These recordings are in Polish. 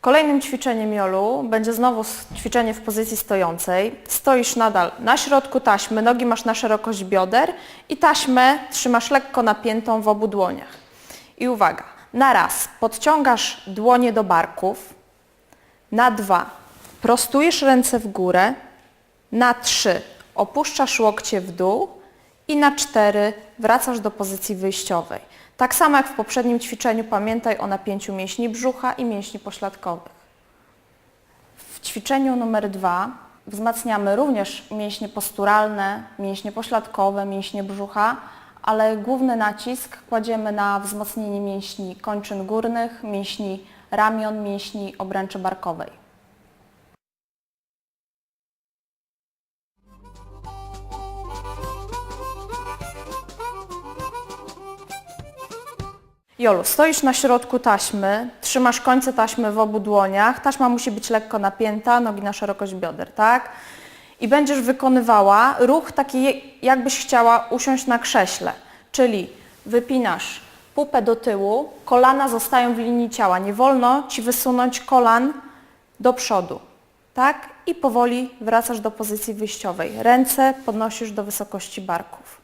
Kolejnym ćwiczeniem Jolu będzie znowu ćwiczenie w pozycji stojącej. Stoisz nadal na środku taśmy, nogi masz na szerokość bioder i taśmę trzymasz lekko napiętą w obu dłoniach. I uwaga, na raz podciągasz dłonie do barków, na dwa prostujesz ręce w górę, na trzy opuszczasz łokcie w dół i na cztery wracasz do pozycji wyjściowej. Tak samo jak w poprzednim ćwiczeniu pamiętaj o napięciu mięśni brzucha i mięśni pośladkowych. W ćwiczeniu numer dwa wzmacniamy również mięśnie posturalne, mięśnie pośladkowe, mięśnie brzucha, ale główny nacisk kładziemy na wzmocnienie mięśni kończyn górnych, mięśni ramion, mięśni obręczy barkowej. Jolu, stoisz na środku taśmy, trzymasz końce taśmy w obu dłoniach, taśma musi być lekko napięta, nogi na szerokość bioder, tak? I będziesz wykonywała ruch taki, jakbyś chciała usiąść na krześle, czyli wypinasz pupę do tyłu, kolana zostają w linii ciała, nie wolno Ci wysunąć kolan do przodu, tak? I powoli wracasz do pozycji wyjściowej. Ręce podnosisz do wysokości barków.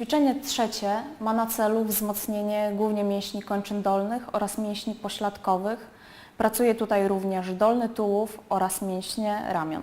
Ćwiczenie trzecie ma na celu wzmocnienie głównie mięśni kończyn dolnych oraz mięśni pośladkowych. Pracuje tutaj również dolny tułów oraz mięśnie ramion.